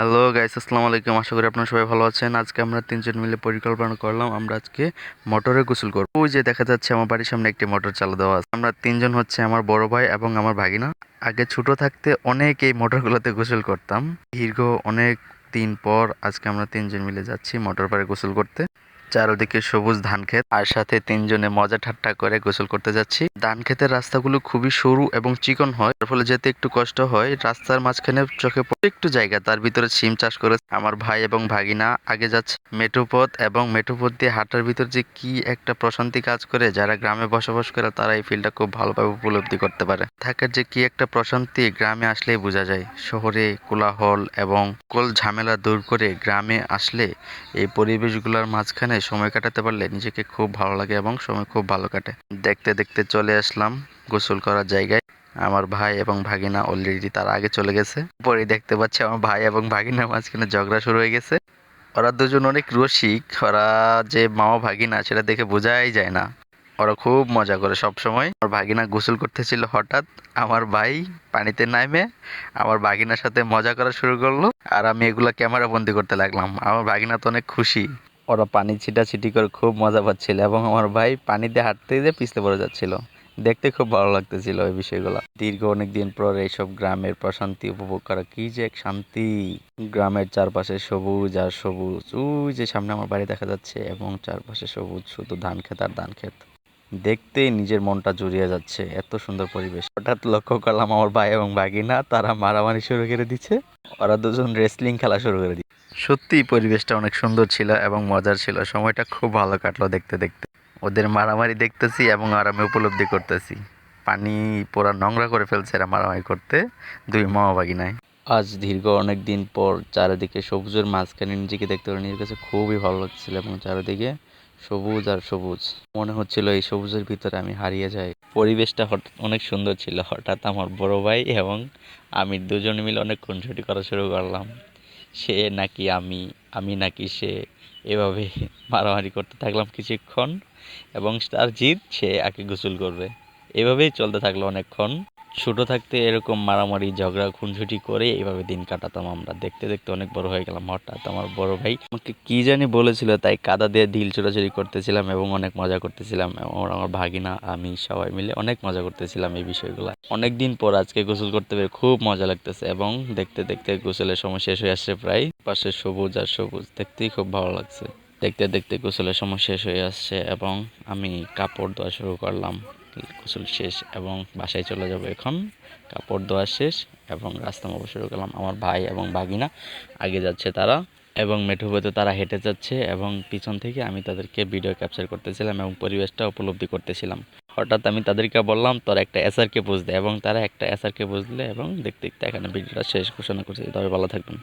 Hello guys আসসালামু আলাইকুম। আশা করি আপনারা সবাই ভালো আছেন। আজকে আমরা তিনজন মিলে পরিকল্পনা করলাম, আমরা আজকে মোটরে গোসল করব। ওই যে দেখা যাচ্ছে আমার বাড়ির সামনে একটি মোটর চালু দেওয়া আছে। আমরা তিনজন হচ্ছে আমার বড় ভাই এবং আমার ভাগিনা। আগে ছোট থাকতে অনেক এই মোটরগুলোতে গোসল করতাম। দীর্ঘ অনেক দিন পর আজকে আমরা তিনজন মিলে যাচ্ছি মোটর পারে গোসল করতে। চারদিকে সবুজ ধান ক্ষেত, আর সাথে তিনজনে মজা ঠাট্টা করে গোসল করতে যাচ্ছি। ধান ক্ষেতের রাস্তাগুলো খুবই সরু এবং চিকন হয় তার ফলে যেতে একটু কষ্ট হয়। রাস্তার মাঝখানে চোখে একটু জায়গা, তার ভিতরে সিম চাষ করে আমার ভাই এবং ভাগিনা আগে যাচ্ছে। মেঠোপথ এবং মেঠোপথ দিয়ে হাঁটার ভিতর যে কি একটা প্রশান্তি কাজ করে, যারা গ্রামে বসবাস করে তারা এই ফিল্ডটা খুব ভালোভাবে উপলব্ধি করতে পারে। থাকার যে কি একটা প্রশান্তি গ্রামে আসলেই বোঝা যায়। শহরে কোলাহল এবং কোল ঝামেলা দূর করে গ্রামে আসলে এই পরিবেশগুলোর মাঝখানে সময় কাটাতে পারলে নিজেকে খুব ভালো লাগে এবং সময় খুব ভালো কাটে। দেখতে দেখতে চলে আসলাম গোসল করার জায়গায়। আমার ভাই এবং ভাগিনা অলরেডি তার আগে চলে গেছে। পরে দেখতে পাচ্ছি আমার ভাই এবং ভাগিনার মাঝখানে ঝগড়া শুরু হয়ে গেছে। ওরা দুজন অনেক রসিক, ওরা যে মামা ভাগিনা, সেটা দেখে বোঝাই যায় না। ওরা খুব মজা করে সব সময় আমার ভাগিনা গোসল করতেছিল হঠাৎ। আমার ভাই পানিতে নামে আমার ভাগিনার সাথে মজা করা শুরু করল। আর আমি এগুলা ক্যামেরা বন্দি করতে লাগলাম। আমার ভাগিনা তো অনেক খুশি। ওরা পানি ছিটাছিটি করে খুব মজা পাচ্ছিল এবং আমার ভাই পানিতে হাঁটতে দিয়ে পিছলে পড়ে যাচ্ছিল। দেখতে খুব ভালো লাগতেছিল ওই বিষয়গুলো। দীর্ঘ অনেক দিন পর এইসব গ্রামের প্রশান্তি উপভোগ করা কি যে এক শান্তি। গ্রামের চারপাশে সবুজ আর সবুজ, ওই যে সামনে আমার বাড়ি দেখা যাচ্ছে এবং চারপাশে সবুজ, শুধু ধান ক্ষেত আর ধান ক্ষেত। দেখতেই নিজের মনটা জুড়িয়ে যাচ্ছে, এত সুন্দর পরিবেশ। হঠাৎ লক্ষ্য করলাম আমার ভাই এবং ভাগিনা, তারা মারামারি শুরু করে দিচ্ছে। ওরা দুজন রেসলিং খেলা শুরু করে দিচ্ছে। সত্যি পরিবেশটা অনেক সুন্দর ছিল এবং মজার ছিল। সময়টা খুব ভালো কাটলো দেখতে দেখতে। ওদের মারামারি দেখতেছি এবং আরামে উপলব্ধি করতেছি। পানি পুরা নোংরা করে ফেলছে এরা মারামারি করতে। দুই ভাগিনায় আজ দীর্ঘ অনেক দিন পর চারিদিকে সবুজের মাঝখানে নিজেকে দেখতে পারে নিজের কাছে খুবই ভালো লাগছিল এবং চারিদিকে সবুজ আর সবুজ। মনে হচ্ছিল এই সবুজের ভিতরে আমি হারিয়ে যাই। পরিবেশটা হঠাৎ অনেক সুন্দর ছিল। হঠাৎ আমার বড় ভাই এবং আমি দুজনে মিলে অনেক খুনসুটি করা শুরু করলাম। সে নাকি আমি আমি নাকি সে এভাবে মারামারি করতে থাকলাম কিছুক্ষণ এবং তার জিদ সে আগে গোসল করবে। এভাবেই চলতে থাকল অনেকক্ষণ। ছোট থাকতে এরকম মারামারি, ঝগড়া, খুনসুটি করে এইভাবে দিন কাটাতাম আমরা। দেখতে দেখতে অনেক বড় হয়ে গেলাম হঠাৎ আমার বড় ভাই। আমাকে কি জানি বলেছিল, তাই কাদা দিয়ে ঢিল ছোড়াছুড়ি করতেছিলাম এবং অনেক মজা করতেছিলাম। এবং আমার ভাগিনা, আমি সবাই মিলে অনেক মজা করতেছিলাম এই বিষয়গুলো। অনেক দিন পর আজকে গোসল করতে পেরে খুব মজা লাগতেছে এবং দেখতে দেখতে গোসলের সময় শেষ হয়ে আসছে প্রায়। পাশে সবুজ আর সবুজ, দেখতেই খুব ভালো লাগছে। দেখতে দেখতে গোসলের সময় শেষ হয়ে আসছে এবং আমি কাপড় ধোয়া শুরু করলাম। গোসল শেষ এবং বাসায় চলে যাব এখন। কাপড় ধোয়া শেষ এবং রাস্তা মাপা শুরু করলাম। আমার ভাই এবং বাগিনা আগে যাচ্ছে তারা এবং মেঠোপথে তারা হেঁটে যাচ্ছে এবং পিছন থেকে আমি তাদেরকে ভিডিও ক্যাপচার করতেছিলাম এবং পরিবেশটা উপলব্ধি করতেছিলাম। হঠাৎ আমি তাদেরকে বললাম, তোর একটা এসআরকে বুঝ দে। এবং তারা একটা এসআরকে বুঝলে এবং দেখতে দেখতে এখানে ভিডিওটা শেষ ঘোষণা করছে। তবে ভালো থাকবেন।